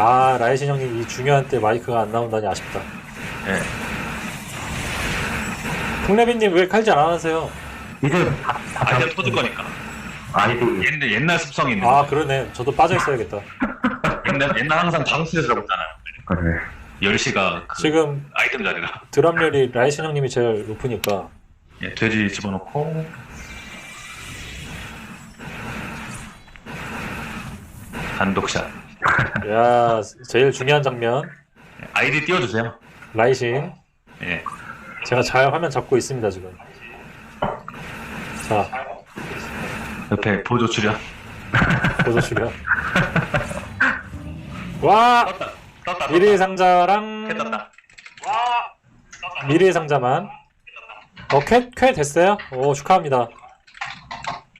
아 라이신 형님 이 중요한 때 마이크가 안 나온다니 아쉽다. 예. 풍래빈님 왜 칼질 안 하세요? 이제 다, 다 아이템 터질 거니까. 아이디 옛날, 옛날 습성이 있는 아 거. 그러네. 저도 빠져 있어야겠다. 옛날, 옛날 항상 방수에서라고 했잖아요. 그래. 10시가 그 지금 아이템 자리가. 드랍률이 라이신 형님이 제일 높으니까 예, 돼지 집어넣고. 단독샷. 야 제일 중요한 장면 아이디 띄워주세요. 라이신 예. 제가 잘 화면 잡고 있습니다 지금. 자 옆에 보조 출연. 보조 출연. 와 떴다. 떴다. 미리 상자랑 떴다. 미리 상자만. 어쾌 쾌 됐어요? 오 축하합니다.